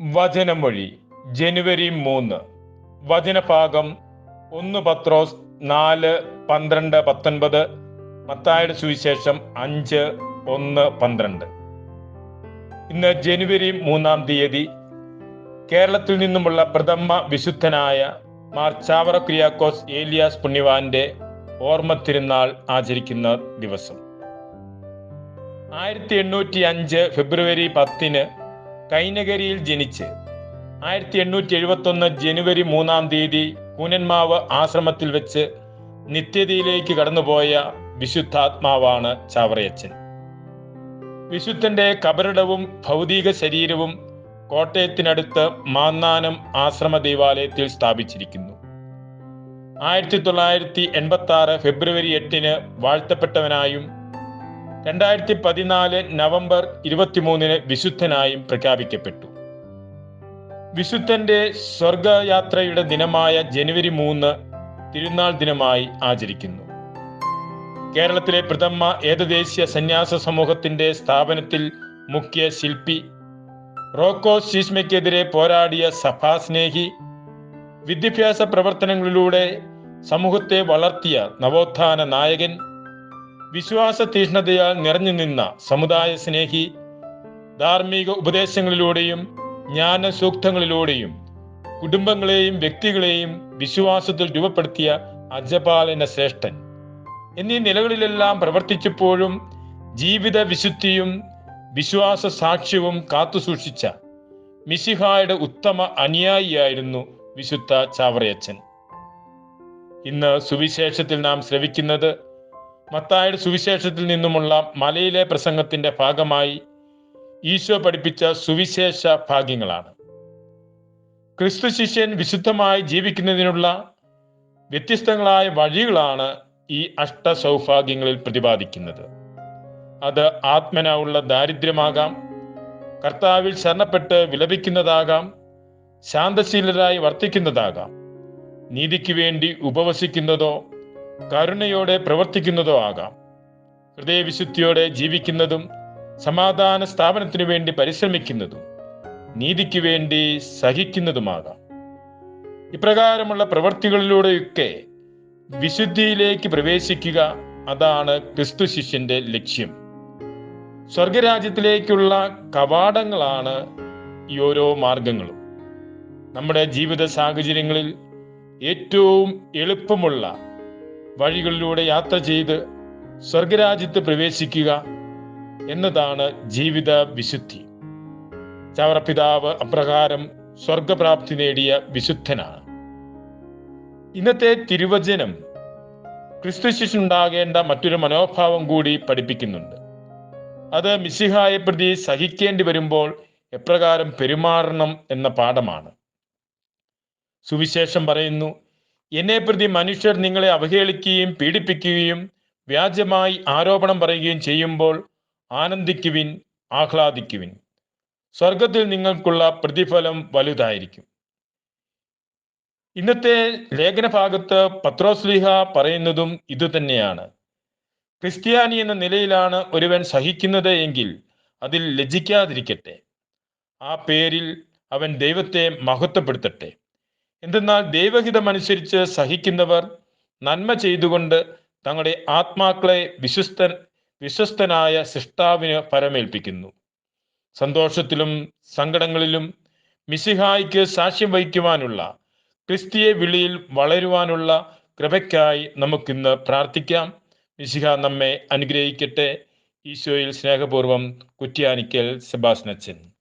വചനമൊഴി ജനുവരി മൂന്ന്. വചനഭാഗം ഒന്ന് പത്രോസ് നാല് പന്ത്രണ്ട് പത്തൊൻപത് മത്തായുടെ സുവിശേഷം അഞ്ച് ഒന്ന് പന്ത്രണ്ട്. ഇന്ന് ജനുവരി മൂന്നാം തീയതി കേരളത്തിൽ നിന്നുമുള്ള പ്രഥമ വിശുദ്ധനായ മാർ ചാവറ ക്രിയാക്കോസ് ഏലിയാസ് പുണ്യവാന്റെ ഓർമ്മ തിരുനാൾ ആചരിക്കുന്ന ദിവസം. ആയിരത്തി എണ്ണൂറ്റി അഞ്ച് ഫെബ്രുവരി പത്തിന് കൈനകരിയിൽ ജനിച്ച് ആയിരത്തി എണ്ണൂറ്റി എഴുപത്തി ഒന്ന് ജനുവരി മൂന്നാം തീയതി കൂനന്മാവ് ആശ്രമത്തിൽ വെച്ച് നിത്യതയിലേക്ക് കടന്നുപോയ വിശുദ്ധാത്മാവാണ് ചാവറയച്ചൻ. വിശുദ്ധന്റെ കബറിടവും ഭൗതിക ശരീരവും കോട്ടയത്തിനടുത്ത് മാന്നാനം ആശ്രമ ദേവാലയത്തിൽ സ്ഥാപിച്ചിരിക്കുന്നു. ആയിരത്തി തൊള്ളായിരത്തി എൺപത്തി ആറ് ഫെബ്രുവരി എട്ടിന് വാഴ്ത്തപ്പെട്ടവനായും രണ്ടായിരത്തി പതിനാല് നവംബർ ഇരുപത്തിമൂന്നിന് വിശുദ്ധനായും പ്രഖ്യാപിക്കപ്പെട്ടു. വിശുദ്ധന്റെ സ്വർഗയാത്രയുടെ ദിനമായ ജനുവരി മൂന്ന് തിരുനാൾ ദിനമായി ആചരിക്കുന്നു. കേരളത്തിലെ പ്രഥമ ഏകദേശീയ സന്യാസ സമൂഹത്തിന്റെ സ്ഥാപനത്തിൽ മുഖ്യ ശില്പി റോക്കോ ശീഷ്മയ്ക്കെതിരെ പോരാടിയ സഭാസ്നേഹി വിദ്യാഭ്യാസ പ്രവർത്തനങ്ങളിലൂടെ സമൂഹത്തെ വളർത്തിയ നവോത്ഥാന നായകൻ വിശ്വാസ തീഷ്ണതയാൽ നിറഞ്ഞു നിന്ന സമുദായ സ്നേഹി ധാർമ്മിക ഉപദേശങ്ങളിലൂടെയും ജ്ഞാന സൂക്തങ്ങളിലൂടെയും കുടുംബങ്ങളെയും വ്യക്തികളെയും വിശ്വാസത്തിൽ രൂപപ്പെടുത്തിയ അജപാലന ശ്രേഷ്ഠൻ. എന്നീ നിലകളിലെല്ലാം പ്രവർത്തിച്ചപ്പോഴും ജീവിത വിശുദ്ധിയും വിശ്വാസ സാക്ഷ്യവും കാത്തുസൂക്ഷിച്ച മിശിഹായുടെ ഉത്തമ അനുയായിയായിരുന്നു വിശുദ്ധ ചാവറയച്ചൻ. ഇന്ന് സുവിശേഷത്തിൽ നാം ശ്രവിക്കുന്നത് മത്തായുടെ സുവിശേഷത്തിൽ നിന്നുമുള്ള മലയിലെ പ്രസംഗത്തിന്റെ ഭാഗമായി ഈശോ പഠിപ്പിച്ച സുവിശേഷ ഭാഗ്യങ്ങളാണ്. ക്രിസ്തു ശിഷ്യൻ വിശുദ്ധമായി ജീവിക്കുന്നതിനുള്ള വ്യത്യസ്തങ്ങളായ വഴികളാണ് ഈ അഷ്ട സൗഭാഗ്യങ്ങളിൽ പ്രതിപാദിക്കുന്നത്. അത് ആത്മന ഉള്ള ദാരിദ്ര്യമാകാം കർത്താവിൽ ശരണപ്പെട്ട് വിലപിക്കുന്നതാകാം ശാന്തശീലരായി വർത്തിക്കുന്നതാകാം നീതിക്ക് വേണ്ടി ഉപവസിക്കുന്നതോ കരുണയോടെ പ്രവർത്തിക്കുന്നതോ ആകാം. ഹൃദയവിശുദ്ധിയോടെ ജീവിക്കുന്നതും സമാധാന സ്ഥാപനത്തിനു വേണ്ടി പരിശ്രമിക്കുന്നതും നീതിക്ക് വേണ്ടി സഹിക്കുന്നതുമാകാം. ഇപ്രകാരമുള്ള പ്രവർത്തികളിലൂടെയൊക്കെ വിശുദ്ധിയിലേക്ക് പ്രവേശിക്കുക അതാണ് ക്രിസ്തു ശിഷ്യന്റെ ലക്ഷ്യം. സ്വർഗരാജ്യത്തിലേക്കുള്ള കവാടങ്ങളാണ് ഈ ഓരോ മാർഗങ്ങളും നമ്മുടെ ജീവിത സാഹചര്യങ്ങളിൽ ഏറ്റവും എളുപ്പമുള്ള വഴികളിലൂടെ യാത്ര ചെയ്ത് സ്വർഗരാജ്യത്ത് പ്രവേശിക്കുക എന്നതാണ് ജീവിത വിശുദ്ധി. ചവറപിതാവ് അപ്രകാരം സ്വർഗപ്രാപ്തി നേടിയ വിശുദ്ധനാണ്. ഇന്നത്തെ തിരുവചനം ക്രിസ്തു ശിഷ്യനുണ്ടാകേണ്ട മറ്റൊരു മനോഭാവം കൂടി പഠിപ്പിക്കുന്നുണ്ട്. അത് മിശിഹായെ പ്രതി സഹിക്കേണ്ടി വരുമ്പോൾ എപ്രകാരം പെരുമാറണം എന്ന പാഠമാണ്. സുവിശേഷം പറയുന്നു എന്നെ പ്രതി മനുഷ്യർ നിങ്ങളെ അവഹേളിക്കുകയും പീഡിപ്പിക്കുകയും വ്യാജമായി ആരോപണം പറയുകയും ചെയ്യുമ്പോൾ ആനന്ദിക്കുവിൻ ആഹ്ലാദിക്കുവിൻ. സ്വർഗത്തിൽ നിങ്ങൾക്കുള്ള പ്രതിഫലം വലുതായിരിക്കും. ഇന്നത്തെ ലേഖനഭാഗത്ത് പത്രോസ്ലിഹ പറയുന്നതും ഇതുതന്നെയാണ് ക്രിസ്ത്യാനി എന്ന നിലയിലാണ് ഒരുവൻ സഹിക്കുന്നത് എങ്കിൽ അതിൽ ലജ്ജിക്കാതിരിക്കട്ടെ. ആ പേരിൽ അവൻ ദൈവത്തെ മഹത്വപ്പെടുത്തട്ടെ. എന്തെന്നാൽ ദൈവഹിതമനുസരിച്ച് സഹിക്കുന്നവർ നന്മ ചെയ്തുകൊണ്ട് തങ്ങളുടെ ആത്മാക്കളെ വിശ്വസ്തൻ വിശ്വസ്തനായ സിഷ്ടാവിന് പരമേൽപ്പിക്കുന്നു. സന്തോഷത്തിലും സങ്കടങ്ങളിലും മിസിഹായിക്ക് സാക്ഷ്യം വഹിക്കുവാനുള്ള ക്രിസ്തീയ വിളിയിൽ വളരുവാനുള്ള കൃപയ്ക്കായി നമുക്കിന്ന് പ്രാർത്ഥിക്കാം. മിസിഹ നമ്മെ അനുഗ്രഹിക്കട്ടെ. ഈശോയിൽ സ്നേഹപൂർവം കുറ്റ്യാനിക്കൽ സെബാസ്നച്ചൻ